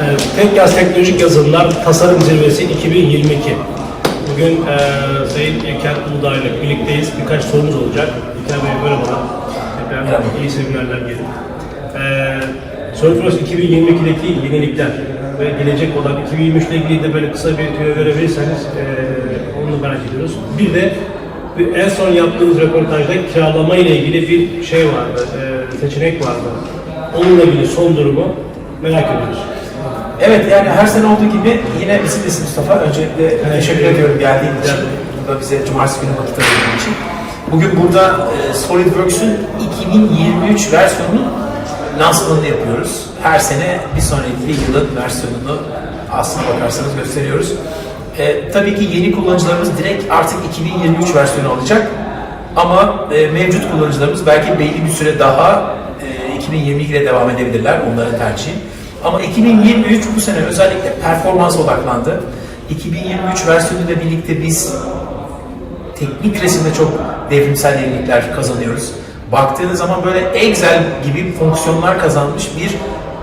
Ee, Tek Yaz Teknolojik Yazılımlar Tasarım Zirvesi 2022. Bugün e, Sayın İlker Uludağ ile birlikteyiz. Birkaç sorumuz olacak. İlker Bey merhabalar. Tekrar Merhaba. iyi seminerler gelin. Ee, Surfros 2022'deki yenilikler ve gelecek olan 2023 ile ilgili de böyle kısa bir tüyo verebilirseniz e, onu merak ediyoruz. Bir de en son yaptığımız röportajda kiralama ile ilgili bir şey vardı, e, seçenek vardı. Onunla ilgili son durumu merak ediyoruz. Evet yani her sene olduğu gibi yine bizim de Mustafa. Öncelikle teşekkür ediyorum geldiğin için. Burada bize cumartesi günü vakit ayırdığın için. Bugün burada e, SolidWorks'ün 2023 versiyonunun lansmanını yapıyoruz. Her sene bir sonraki yılın versiyonunu aslına bakarsanız gösteriyoruz. E, tabii ki yeni kullanıcılarımız direkt artık 2023 versiyonu alacak. Ama e, mevcut kullanıcılarımız belki belli bir süre daha e, 2022'de devam edebilirler. Onların tercihi. Ama 2023 bu sene özellikle performans odaklandı. 2023 versiyonuyla birlikte biz teknik resimde çok devrimsel yenilikler kazanıyoruz. Baktığınız zaman böyle Excel gibi fonksiyonlar kazanmış bir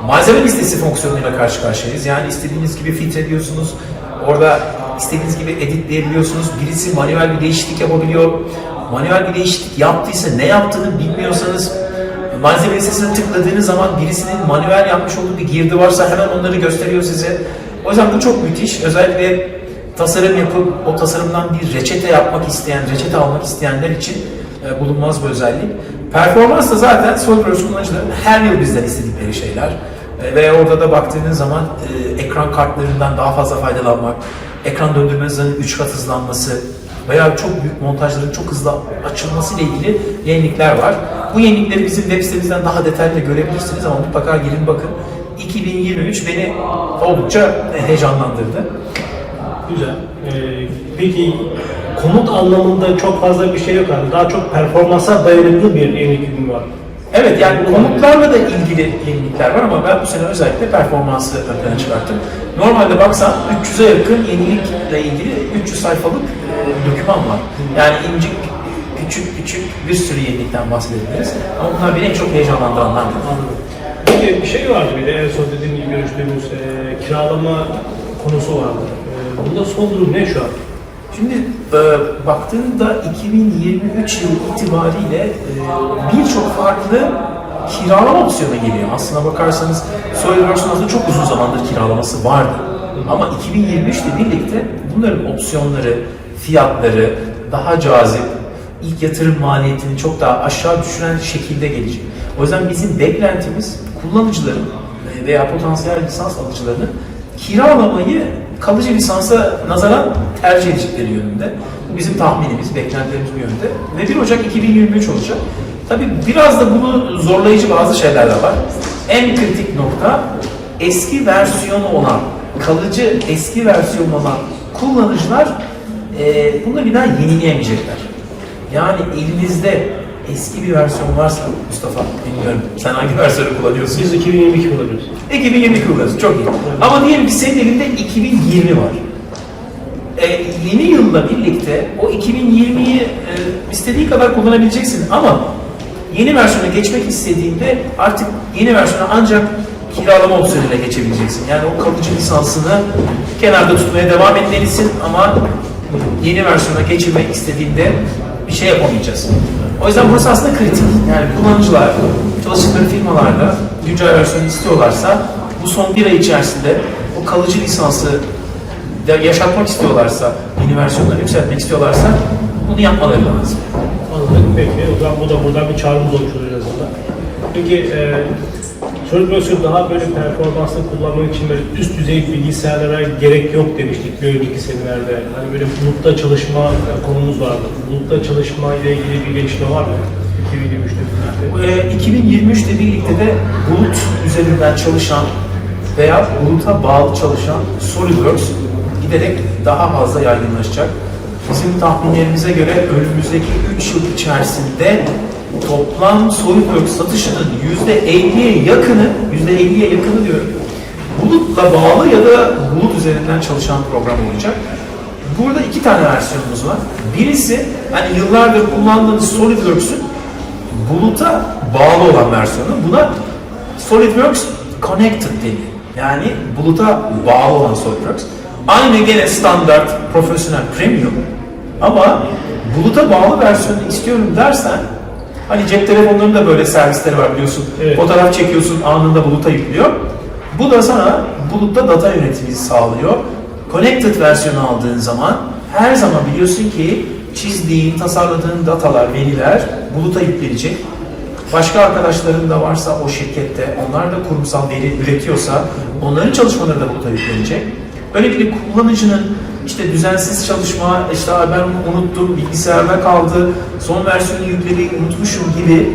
malzeme listesi fonksiyonuyla karşı karşıyayız. Yani istediğiniz gibi filtreliyorsunuz. Orada istediğiniz gibi editleyebiliyorsunuz. Birisi manuel bir değişiklik yapabiliyor. Manuel bir değişiklik yaptıysa ne yaptığını bilmiyorsanız malzeme listesine tıkladığınız zaman birisinin manuel yapmış olduğu bir girdi varsa hemen onları gösteriyor size. O yüzden bu çok müthiş. Özellikle tasarım yapıp o tasarımdan bir reçete yapmak isteyen, reçete almak isteyenler için e, bulunmaz bir özellik. Performans da zaten SolidWorks kullanıcıların her yıl bizden istedikleri şeyler. E, ve orada da baktığınız zaman e, ekran kartlarından daha fazla faydalanmak, ekran döndürme hızının 3 kat hızlanması veya çok büyük montajların çok hızlı açılması ile ilgili yenilikler var. Bu yenilikleri bizim web sitemizden daha detaylı görebilirsiniz ama mutlaka girin bakın. 2023 beni oldukça heyecanlandırdı. Güzel. Ee, peki komut anlamında çok fazla bir şey yok abi. Daha çok performansa dayanıklı bir yenilik var? Evet yani komutlarla da ilgili yenilikler var ama ben bu sene özellikle performansı ön plana çıkarttım. Normalde baksan 300'e yakın yenilikle ilgili 300 sayfalık e, doküman var. Yani incik, küçük küçük bir sürü yenilikten bahsedebiliriz. Ama bunlar beni en çok heyecanlandıranlar. Anladım. Peki bir şey vardı bir de en son dediğim gibi görüştüğümüz e, kiralama konusu vardı. E, bunda son durum ne şu an? Şimdi e, baktığında 2023 yılı itibariyle e, birçok farklı kiralama opsiyonu geliyor. Aslına bakarsanız SolidWorks'un aslında çok uzun zamandır kiralaması vardı. Ama 2023 ile birlikte bunların opsiyonları, fiyatları daha cazip, ilk yatırım maliyetini çok daha aşağı düşüren şekilde gelecek. O yüzden bizim beklentimiz kullanıcıların e, veya potansiyel lisans alıcılarının kiralamayı kalıcı lisansa nazaran tercih edecekleri yönünde. Bu bizim tahminimiz, beklentilerimiz bu yönde. Ve 1 Ocak 2023 olacak. Tabii biraz da bunu zorlayıcı bazı şeyler de var. En kritik nokta eski versiyonu olan, kalıcı eski versiyonu olan kullanıcılar e, bunu bir daha yenileyemeyecekler. Yani elinizde eski bir versiyon varsa Mustafa bilmiyorum sen hangi versiyonu kullanıyorsun? Biz 2022 kullanıyoruz. 2020 kullanıyorsun çok iyi. Ama diyelim ki senin elinde 2020 var. E, yeni yılla birlikte o 2020'yi e, istediği kadar kullanabileceksin ama yeni versiyona geçmek istediğinde artık yeni versiyona ancak kiralama opsiyonuyla geçebileceksin. Yani o kalıcı lisansını kenarda tutmaya devam etmelisin ama yeni versiyona geçirmek istediğinde bir şey yapamayacağız. O yüzden burası aslında kritik. Yani kullanıcılar çalıştıkları firmalarda güncel versiyonu istiyorlarsa bu son bir ay içerisinde o kalıcı lisansı yaşatmak istiyorlarsa, yeni versiyonları yükseltmek istiyorlarsa bunu yapmaları lazım. Anladım. Peki. O zaman bu da buradan bir çağrımız olmuş olur en azından. Peki e, SolidWorks'u daha böyle performanslı kullanmak için böyle üst düzey bilgisayarlara gerek yok demiştik bir önceki seminerde. Hani böyle bulutta çalışma e, konumuz vardı. Bulutta çalışma ile ilgili bir gelişme var mı? 2023'te birlikte. Ee, 2023 ile birlikte de bulut üzerinden çalışan veya buluta bağlı çalışan SolidWorks giderek daha fazla yaygınlaşacak. Bizim tahminlerimize göre önümüzdeki 3 yıl içerisinde toplam SolidWorks satışının %50'ye yakını, %50'ye yakını diyorum, bulutla bağlı ya da bulut üzerinden çalışan program olacak. Burada iki tane versiyonumuz var. Birisi hani yıllardır kullandığımız SolidWorks'ün buluta bağlı olan versiyonu. Buna SolidWorks Connected deniyor. Yani buluta bağlı olan SolidWorks. Aynı gene standart, profesyonel, premium. Ama buluta bağlı versiyonu istiyorum dersen Hani cep telefonlarında böyle servisleri var biliyorsun. Evet. Fotoğraf çekiyorsun anında buluta yüklüyor. Bu da sana bulutta data yönetimi sağlıyor. Connected versiyonu aldığın zaman her zaman biliyorsun ki çizdiğin, tasarladığın datalar, veriler buluta yüklenecek. Başka arkadaşların da varsa o şirkette, onlar da kurumsal veri üretiyorsa onların çalışmaları da buluta yüklenecek. Böylelikle kullanıcının işte düzensiz çalışma, işte "Aa ben unuttum, bilgisayarda kaldı, son versiyonu yüklemeyi unutmuşum gibi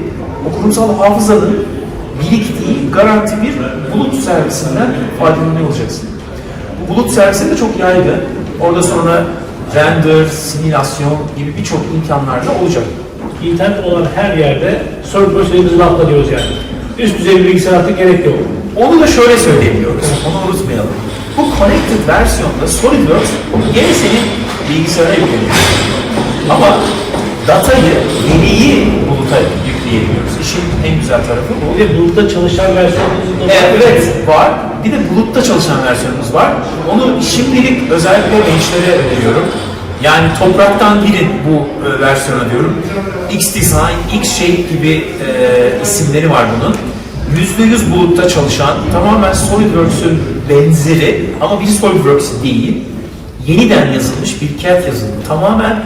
o kurumsal hafızanın biriktiği garanti bir bulut servisinden faydalanıyor olacaksın. Bu bulut servisi de çok yaygın. Orada sonra render, simülasyon gibi birçok imkanlar da olacak. İnternet olan her yerde SolidWorks elimizin altında diyoruz yani. Üst düzey bir bilgisayar artık gerek yok. Onu da şöyle söyleyebiliyoruz, onu unutmayalım. Bu connected versiyonda SolidWorks gene senin bilgisayara yükleniyor. Ama datayı, veriyi buluta yükleyebiliyoruz. İşin en güzel tarafı bu. Bir de bulutta çalışan versiyonumuz da var. Evet var. Bir de bulutta çalışan versiyonumuz var. Onu şimdilik özellikle gençlere öneriyorum. Yani topraktan girin bu e, versiyona diyorum. X Design, X Shape gibi e, isimleri var bunun. %100 bulutta çalışan, tamamen SolidWorks'ün benzeri ama bir SolidWorks değil, yeniden yazılmış bir CAD yazılımı. Tamamen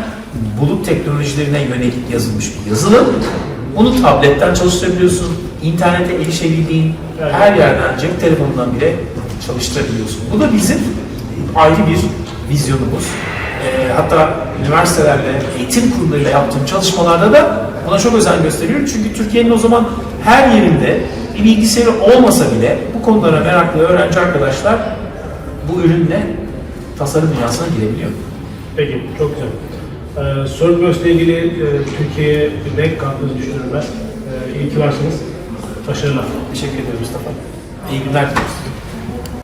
bulut teknolojilerine yönelik yazılmış bir yazılım. Bunu tabletten çalıştırabiliyorsun, internete erişebildiğin her yerden, cep telefonundan bile çalıştırabiliyorsun. Bu da bizim ayrı bir vizyonumuz. Ee, hatta üniversitelerle, eğitim kurumlarıyla yaptığım çalışmalarda da buna çok özen gösteriyorum. Çünkü Türkiye'nin o zaman her yerinde bir bilgisayarı olmasa bile bu konulara meraklı öğrenci arkadaşlar bu ürünle tasarım dünyasına girebiliyor. Peki, çok güzel. Ee, ile ilgili e, Türkiye'ye bir renk kattığınızı düşünüyorum ben. Ee, iyi ki varsınız. Başarılar. Teşekkür ederim Mustafa. İyi günler diliyoruz.